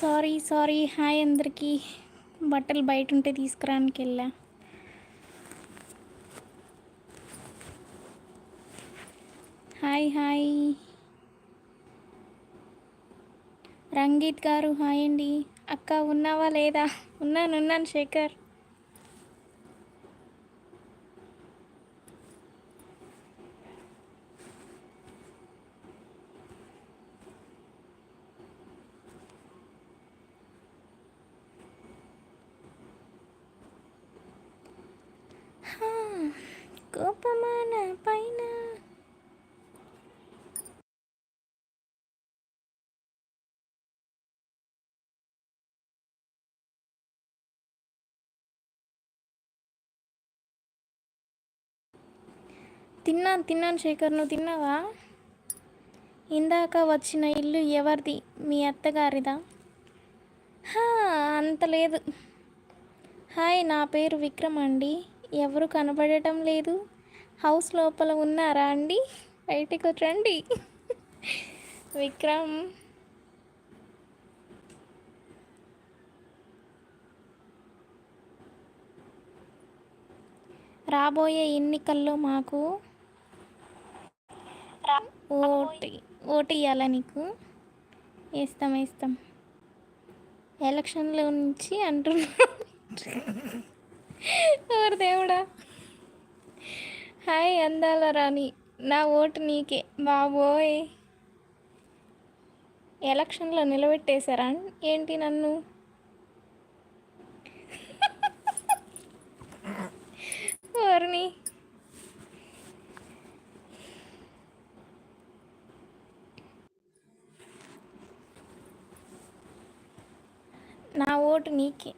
Sorry sorry. Hi అందరికీ. బట్టలు బయట ఉంటే తీసుకురానికి వెళ్ళా. Hi hi. రంగీత్ గారు హాయ్ అండి. అక్క ఉన్నావా లేదా? ఉన్నాను ఉన్నాను శేఖర్. తిన్నాను తిన్నాను శేఖర్ నువ్వు తిన్నావా? ఇందాక వచ్చిన ఇల్లు ఎవరిది? మీ అత్తగారిదా? అంత లేదు. హాయ్ నా పేరు విక్రమ్ అండి. ఎవరు కనబడటం లేదు. హౌస్ లోపల ఉన్నారా అండి? బయటికి రండి. విక్రమ్. రాబోయే ఎన్నికల్లో మాకు ఓటు ఓటు ఇవ్వాలా నీకు? వేస్తాం వేస్తాం ఎలక్షన్లో నుంచి అంటున్నా ఎవరు దేవుడా. హాయ్ అందాల రాణి నా ఓటు నీకే. బాబోయ్. ఎలక్షన్లో నిలబెట్టేశారా? ఏంటి నన్ను? ఎవరిని నా ఓటు నీకే.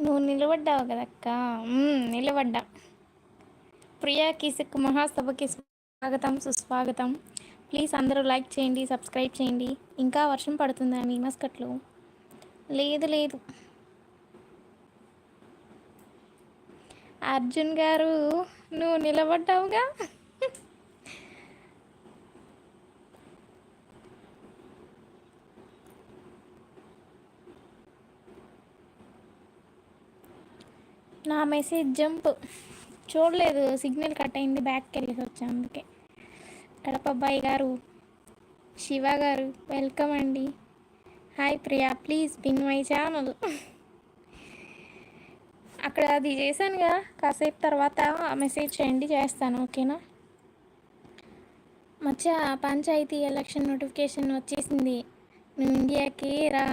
నువ్వు నిలబడ్డావు కదక్క నిలబడ్డా. ప్రియా కిసుక్ మహాసభకి స్వాగతం సుస్వాగతం. ప్లీజ్ అందరూ లైక్ చేయండి సబ్స్క్రైబ్ చేయండి. ఇంకా వర్షం పడుతుందా మీ మస్కట్లో? లేదు లేదు. అర్జున్ గారు నువ్వు నిలబడ్డావుగా? నా మెసేజ్ జంప్ చూడలేదు సిగ్నల్ కట్ అయింది బ్యాక్కి వెళ్ళేసి వచ్చాను అందుకే. కడపబ్బాయి గారు శివ గారు వెల్కమ్ అండి. Hi Priya please pin my channel అక్కడ అది చేశానుగా కాసేపు తర్వాత మెసేజ్ చేయండి చేస్తాను ఓకేనా మచ్చ పంచాయతీ ఎలక్షన్ నోటిఫికేషన్ వచ్చేసింది. నువ్వు ఇండియాకి రా.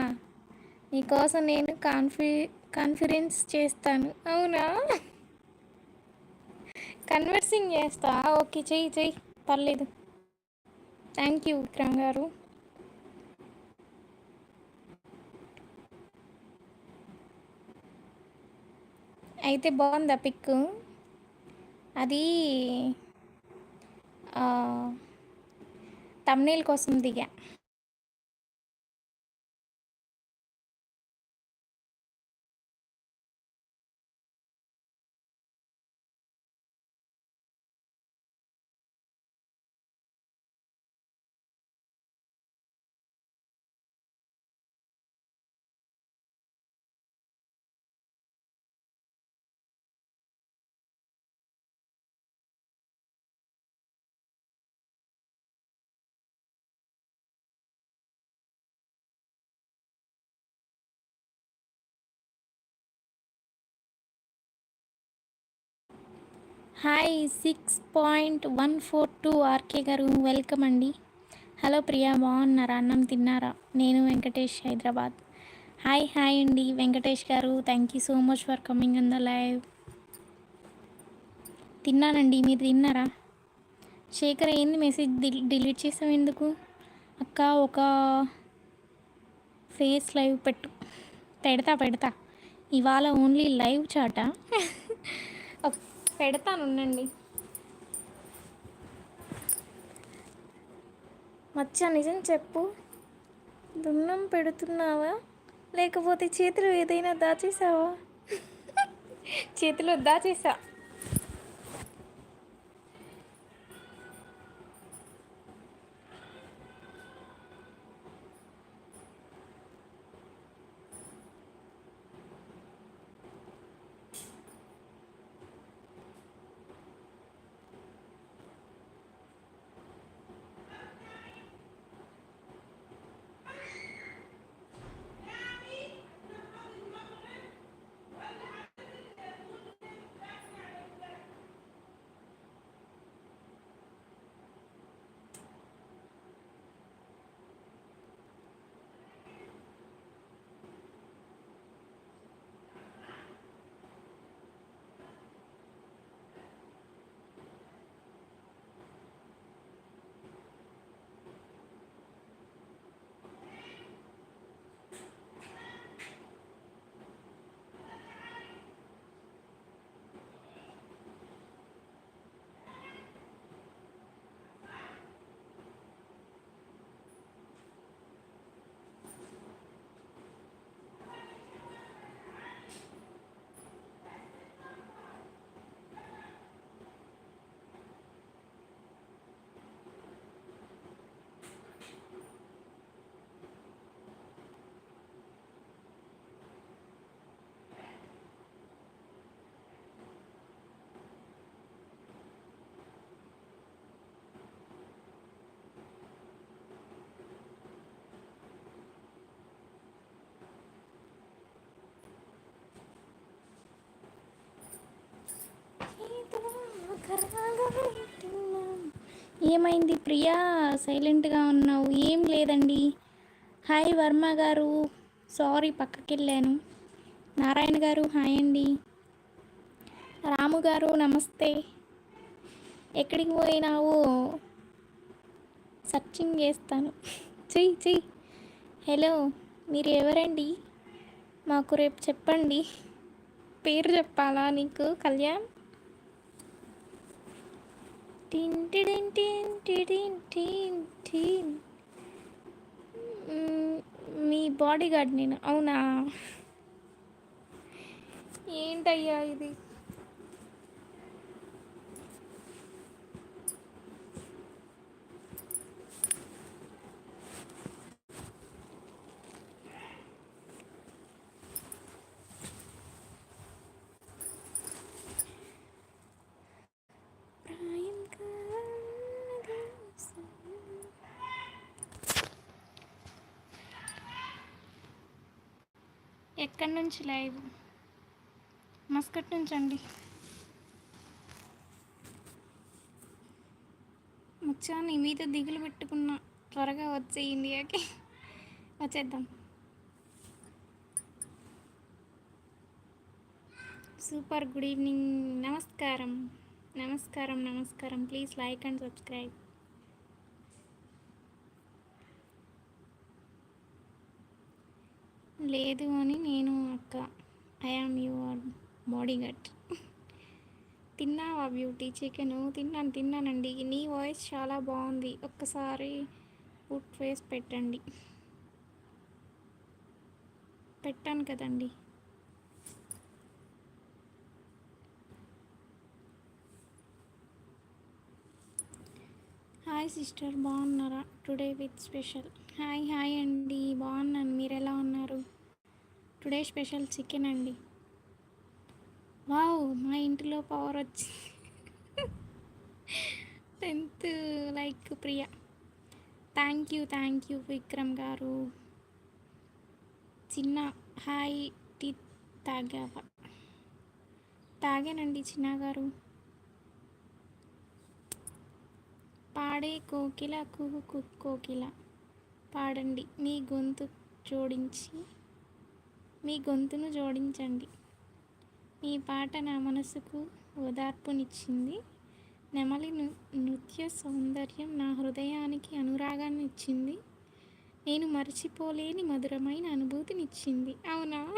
నీకోసం నేను కాన్ఫి కాన్ఫిడెన్స్ చేస్తాను. అవునా? కన్వర్సింగ్ చేస్తా. ఓకే చెయ్యి చెయ్యి. పర్లేదు. థ్యాంక్ యూ విక్రమ్ గారు. అయితే బాగుందా పిక్ అది తమ్నీల్ కోసం దిగా. Hi six point one four two RK గారు వెల్కమ్ అండి. హలో ప్రియా బాగున్నారా? అన్నం తిన్నారా? నేను వెంకటేష్ హైదరాబాద్. హాయ్ హాయ్ అండి వెంకటేష్ గారు thank you so much for coming in the live తిన్నానండి మీరు తిన్నారా? శేఖర్ ఏంది మెసేజ్ డిలీట్ చేసాం ఎందుకు? అక్క ఒక ఫేస్ లైవ్ పెట్టు. పెడతా పెడతా. ఇవాళ ఓన్లీ లైవ్ చాట పెడతాను ఉండండి. మచ్చ నిజం చెప్పు. దున్నం పెడుతున్నావా? లేకపోతే చేతిలో ఏదైనా దాచేసావా? చేతిలో దాచేసా. ఏమైంది ప్రియా? సైలెంట్గా ఉన్నావు. ఏం లేదండి. హాయ్ వర్మ గారు. సారీ పక్కకి వెళ్ళాను నారాయణ గారు హాయ్ అండి. రాము గారు నమస్తే. ఎక్కడికి పోయినావు? సర్చింగ్ చేస్తాను. చెయ్యి చెయ్యి హలో మీరు ఎవరండి మాకు రేపు చెప్పండి. పేరు చెప్పాలా నీకు కళ్యాణ్? మీ బాడీ గార్డ్ నేను. అవునా? ఏంటయ్యా ఇది ప్రాయం కానది ఎక్కడి నుంచి లైవ్? మస్కట్ నుంచి అండి ముచ్చా నీ మీద దిగులు పెట్టుకున్నా త్వరగా వచ్చే ఇండియాకి వచ్చేద్దాం. Super good evening. నమస్కారం. నమస్కారం నమస్కారం. Please like and subscribe. లేదు అని నేను అక్క I am your body gut తిన్నావా బ్యూటీ చికెన్ తిన్నాను తిన్నానండి. నీ వాయిస్ చాలా బాగుంది. ఒక్కసారి ఫుడ్ ఫేస్ పెట్టండి. పెట్టాను కదండి. హాయ్ సిస్టర్ బాగున్నారా? Today with special. Hi hi అండి. బాగున్నాను. మీరు ఎలా ఉన్నారు? టుడే స్పెషల్ చికెన్ అండి. వావ్ మా ఇంటిలో పవర్ వచ్చి. Tenth like Priya. Thank you thank you Vikram గారు. చిన్న హాయ్ టీ తాగావా? తాగానండి చిన్న గారు. పాడే కోకిల కుహు కు కోకిల. పాడండి మీ గొంతు జోడించి. మీ గొంతును జోడించండి. మీ పాట నా మనసుకు ఓదార్పునిచ్చింది. నెమలి నృ నృత్య సౌందర్యం నా హృదయానికి అనురాగాన్ని ఇచ్చింది నేను మర్చిపోలేని మధురమైన అనుభూతినిచ్చింది. అవునా?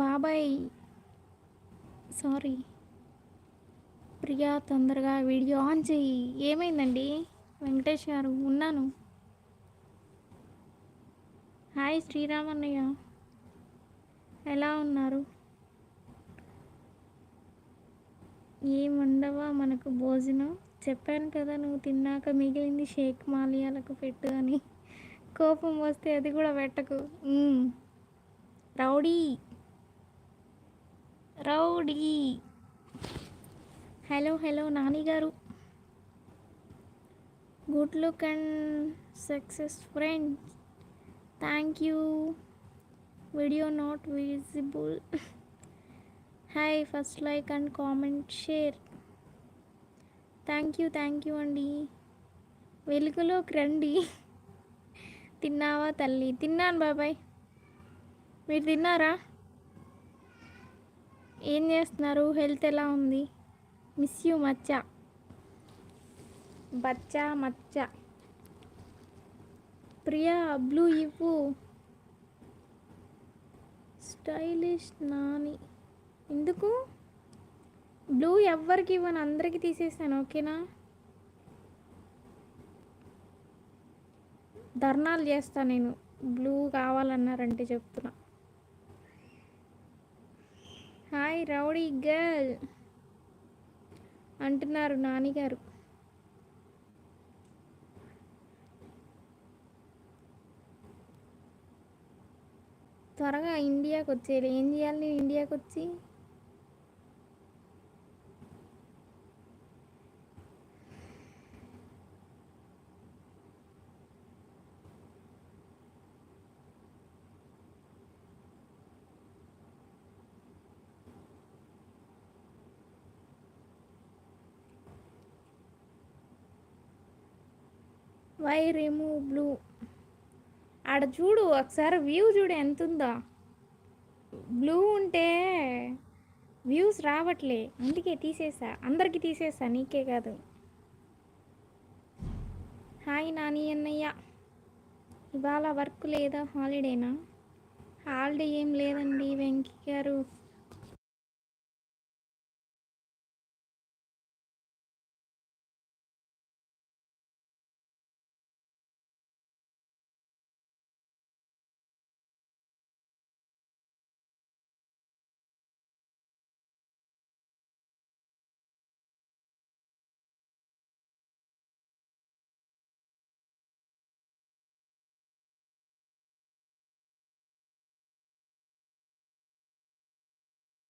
బాబాయ్ సారీ. ప్రియా తొందరగా వీడియో ఆన్ చేయి ఏమైందండి? వెంకటేష్ గారు ఉన్నాను. హాయ్ శ్రీరామన్నయ్య. ఎలా ఉన్నారు? ఏం మండవా మనకు భోజనం? చెప్పాను కదా నువ్వు తిన్నాక మిగిలింది షేక్ మాలియాలకు పెట్టు అని. కోపం వస్తే అది కూడా పెట్టకు. Rowdy. Rowdy. Hello hello Nani గారు. Good luck and success friends thank you. Video not visible. Hi first like and comment share. Thank you thank you అండి. వెలుగులోకి రండి. తిన్నావా తల్లి? తిన్నాను బాబాయ్. మీరు తిన్నారా? ఏం చేస్తున్నారు? హెల్త్ ఎలా ఉంది? మిస్ యూ మచ్చ. బచ్చా మచ్చ. ప్రియా బ్లూ ఇవ్వు. స్టైలిష్ నాని. ఎందుకు? బ్లూ ఎవ్వరికి ఇవ్వను అందరికి తీసేసాను ఓకేనా? ధర్నాలు చేస్తా నేను. బ్లూ కావాలన్నారంటే చెప్తున్నా. హాయ్ రౌడీ గర్ల్ అంటున్నారు నానిగారు త్వరగా ఇండియాకి వచ్చేయాలి ఏం చేయాలి నేను ఇండియాకి వచ్చి బై రిమూవ్ బ్లూ ఆడ చూడు ఒకసారి వ్యూ చూడు ఎంత ఉందో బ్లూ ఉంటే వ్యూస్ రావట్లే. అందుకే తీసేసా. అందరికీ తీసేసా నీకే కాదు. హాయ్ నాని అన్నయ్య. ఇవాళ వర్క్ లేదా? హాలిడేనా హాలిడే ఏం లేదండి వెంకీ గారు.